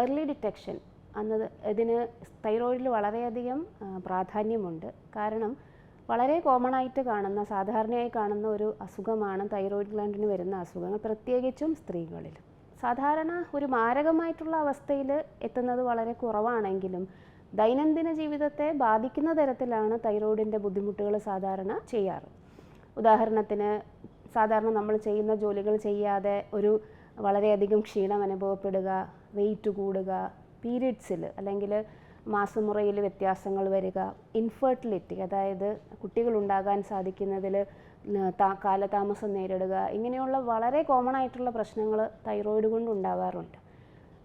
Early detection അന്നത് ഇതിന് തൈറോയിഡിൽ വളരെയധികം പ്രാധാന്യമുണ്ട്. കാരണം വളരെ കോമൺ ആയിട്ട് കാണുന്ന സാധാരണയായി കാണുന്ന ഒരു അസുഖമാണ് തൈറോയിഡ് ഗ്ലാൻഡിന് വരുന്ന അസുഖങ്ങൾ പ്രത്യേകിച്ചും സ്ത്രീകളിൽ. സാധാരണ ഒരു മാരകമായിട്ടുള്ള അവസ്ഥയിൽ എത്തുന്നത് വളരെ കുറവാണെങ്കിലും ദൈനംദിന ജീവിതത്തെ ബാധിക്കുന്ന തരത്തിലാണ് തൈറോയിഡിന്റെ ബുദ്ധിമുട്ടുകൾ സാധാരണ ചെയ്യാറ്. ഉദാഹരണത്തിന് സാധാരണ നമ്മൾ ചെയ്യുന്ന ജോലികൾ ചെയ്യാതെ ഒരു വളരെയധികം ക്ഷീണം അനുഭവപ്പെടുക വെയിറ്റ് കൂടുക പീരീഡ്സിൽ അല്ലെങ്കിൽ മാസമുറയിൽ വ്യത്യാസങ്ങൾ വരിക ഇൻഫെർട്ടിലിറ്റി അതായത് കുട്ടികളുണ്ടാകാൻ സാധിക്കുന്നതിൽ കാലതാമസം നേരിടുക ഇങ്ങനെയുള്ള വളരെ കോമൺ ആയിട്ടുള്ള പ്രശ്നങ്ങൾ തൈറോയിഡ് കൊണ്ട് ഉണ്ടാവാറുണ്ട്.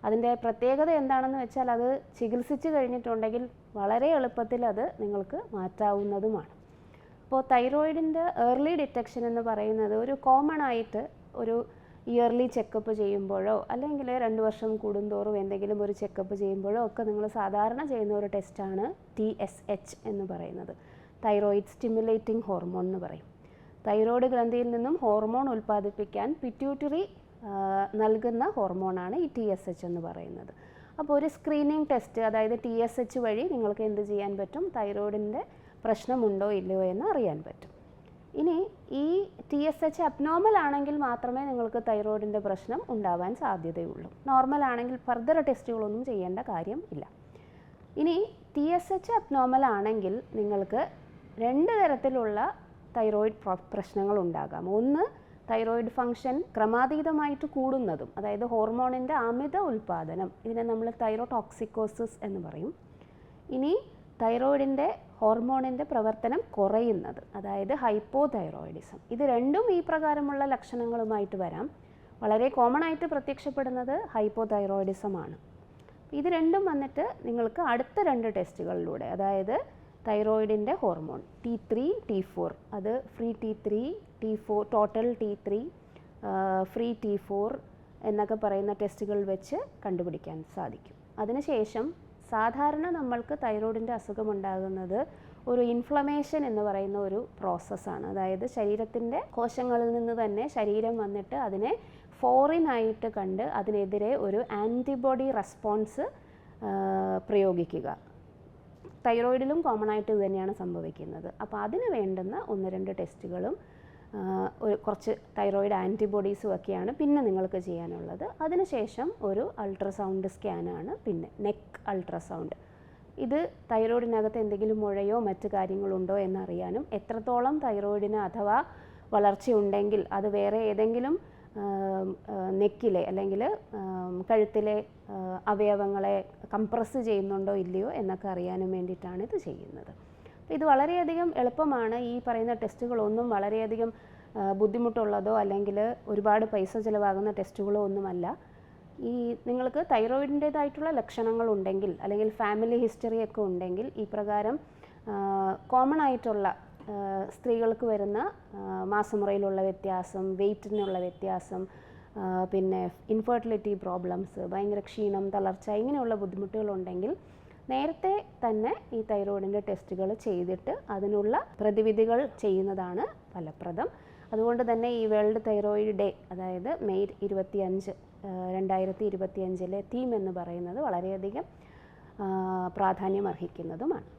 അതിന്റെ പ്രത്യേകത എന്താണെന്ന് വെച്ചാൽ അത് ചികിത്സിച്ച് കഴിഞ്ഞിട്ടുണ്ടെങ്കിൽ വളരെ എളുപ്പത്തിൽ അത് നിങ്ങൾക്ക് മാറ്റാവുന്നതുമാണ്. അപ്പോൾ തൈറോയിഡിന്റെ ഏർലി ഡിറ്റക്ഷൻ എന്ന് പറയുന്നത് ഒരു കോമൺ ആയിട്ട് ഒരു ഇയർലി ചെക്കപ്പ് ചെയ്യുമ്പോഴോ അല്ലെങ്കിൽ രണ്ട് വർഷം കൂടുന്തോറും എന്തെങ്കിലും ഒരു ചെക്കപ്പ് ചെയ്യുമ്പോഴോ ഒക്കെ നിങ്ങൾ സാധാരണ ചെയ്യുന്ന ഒരു ടെസ്റ്റാണ് ടി എസ് എച്ച് എന്ന് പറയുന്നത്. തൈറോയിഡ് സ്റ്റിമുലേറ്റിംഗ് ഹോർമോൺ എന്ന് പറയും. തൈറോയ്ഡ് ഗ്രന്ഥിയിൽ നിന്നും ഹോർമോൺ ഉൽപ്പാദിപ്പിക്കാൻ പിറ്റ്യൂട്ടറി നൽകുന്ന ഹോർമോണാണ് ഈ ടി എസ് എച്ച് എന്ന് പറയുന്നത്. അപ്പോൾ ഒരു സ്ക്രീനിങ് ടെസ്റ്റ് അതായത് ടി എസ് എച്ച് വഴി നിങ്ങൾക്ക് എന്ത് ചെയ്യാൻ പറ്റും? തൈറോയിഡിന്റെ പ്രശ്നമുണ്ടോ ഇല്ലയോ എന്ന് അറിയാൻ പറ്റും. ഇനി ഈ ടി എസ് എച്ച് അബ്നോർമൽ ആണെങ്കിൽ മാത്രമേ നിങ്ങൾക്ക് തൈറോയിഡിന്റെ പ്രശ്നം ഉണ്ടാവാൻ സാധ്യതയുള്ളൂ. നോർമൽ ആണെങ്കിൽ ഫർദർ ടെസ്റ്റുകളൊന്നും ചെയ്യേണ്ട കാര്യം ഇല്ല. ഇനി ടി എസ് എച്ച് അബ്നോർമൽ ആണെങ്കിൽ നിങ്ങൾക്ക് രണ്ട് തരത്തിലുള്ള തൈറോയിഡ് പ്ര- പ്രശ്നങ്ങൾ ഉണ്ടാകാം. ഒന്ന് തൈറോയിഡ് ഫങ്ഷൻ ക്രമാതീതമായിട്ട് കൂടുന്നതും അതായത് ഹോർമോണിന്റെ അമിത ഉൽപ്പാദനം ഇതിനെ നമ്മൾ തൈറോടോക്സിക്കോസിസ് എന്ന് പറയും. ഇനി തൈറോയിഡിന്റെ ഹോർമോണിന്റെ പ്രവർത്തനം കുറയുന്നത് അതായത് ഹൈപ്പോതൈറോയിഡിസം. ഇത് രണ്ടും ഈ പ്രകാരമുള്ള ലക്ഷണങ്ങളുമായിട്ട് വരാം. വളരെ കോമൺ ആയിട്ട് പ്രത്യക്ഷപ്പെടുന്നത് ഹൈപ്പോ തൈറോയിഡിസമാണ് ഇത് രണ്ടും വന്നിട്ട് നിങ്ങൾക്ക് അടുത്ത രണ്ട് ടെസ്റ്റുകളിലൂടെ അതായത് തൈറോയിഡിന്റെ hormone T three T four അത് free T three T four total T three free T four എന്നൊക്കെ പറയുന്ന ടെസ്റ്റുകൾ വെച്ച് കണ്ടുപിടിക്കാൻ സാധിക്കും. അതിനുശേഷം സാധാരണ നമ്മൾക്ക് തൈറോയിഡിന്റെ അസുഖമുണ്ടാകുന്നത് ഒരു ഇൻഫ്ലമേഷൻ എന്ന് പറയുന്ന ഒരു പ്രോസസ്സാണ് അതായത് ശരീരത്തിന്റെ കോശങ്ങളിൽ നിന്ന് തന്നെ ശരീരം വന്നിട്ട് അതിനെ ഫോറിൻ ആയിട്ട് കണ്ട് അതിനെതിരെ ഒരു ആന്റിബോഡി റെസ്പോൺസ് പ്രയോഗിക്കുക. തൈറോയിഡിലും കോമൺ ആയിട്ട് ഇത് തന്നെയാണ് സംഭവിക്കുന്നത്. അപ്പോൾ അതിന് വേണ്ടുന്ന ഒന്ന് രണ്ട് ടെസ്റ്റുകളും ഒരു കുറച്ച് തൈറോയിഡ് ആന്റിബോഡീസും ഒക്കെയാണ് പിന്നെ നിങ്ങൾക്ക് ചെയ്യാനുള്ളത്. അതിനുശേഷം ഒരു അൾട്രാസൗണ്ട് സ്കാനാണ് പിന്നെ നെക്ക് അൾട്രാസൗണ്ട് ഇത് തൈറോയിഡിനകത്ത് എന്തെങ്കിലും മുഴയോ മറ്റ് കാര്യങ്ങളുണ്ടോ എന്നറിയാനും എത്രത്തോളം തൈറോയിഡിന് അഥവാ വളർച്ചയുണ്ടെങ്കിൽ അത് വേറെ ഏതെങ്കിലും നെക്കിലെ അല്ലെങ്കിൽ കഴുത്തിലെ അവയവങ്ങളെ കംപ്രസ് ചെയ്യുന്നുണ്ടോ ഇല്ലയോ എന്നൊക്കെ അറിയാനും വേണ്ടിയിട്ടാണ് ഇത് ചെയ്യുന്നത്. ഇത് വളരെയധികം എളുപ്പമാണ് ഈ പറയുന്ന ടെസ്റ്റുകളൊന്നും വളരെയധികം ബുദ്ധിമുട്ടുള്ളതോ അല്ലെങ്കിൽ ഒരുപാട് പൈസ ചിലവാകുന്ന ടെസ്റ്റുകളോ ഒന്നുമല്ല. ഈ നിങ്ങൾക്ക് തൈറോയിഡിന്റേതായിട്ടുള്ള ലക്ഷണങ്ങൾ ഉണ്ടെങ്കിൽ അല്ലെങ്കിൽ ഫാമിലി ഹിസ്റ്ററി ഒക്കെ ഉണ്ടെങ്കിൽ ഈ പ്രകാരം കോമൺ ആയിട്ടുള്ള സ്ത്രീകൾക്ക് വരുന്ന മാസമുറയിലുള്ള വ്യത്യാസം വെയിറ്റിനുള്ള വ്യത്യാസം പിന്നെ ഇൻഫെർട്ടിലിറ്റി പ്രോബ്ലംസ് ഭയങ്കര ക്ഷീണം തളർച്ച ഇങ്ങനെയുള്ള ബുദ്ധിമുട്ടുകളുണ്ടെങ്കിൽ നേരത്തെ തന്നെ ഈ തൈറോയിഡിന്റെ ടെസ്റ്റുകൾ ചെയ്തിട്ട് അതിനുള്ള പ്രതിവിധികൾ ചെയ്യുന്നതാണ് ഫലപ്രദം. അതുകൊണ്ട് തന്നെ ഈ വേൾഡ് തൈറോയിഡ് ഡേ അതായത് മെയ് ഇരുപത്തിയഞ്ച് രണ്ടായിരത്തി ഇരുപത്തിയഞ്ചിലെ തീം എന്ന് പറയുന്നത് വളരെയധികം പ്രാധാന്യം അർഹിക്കുന്നതുമാണ്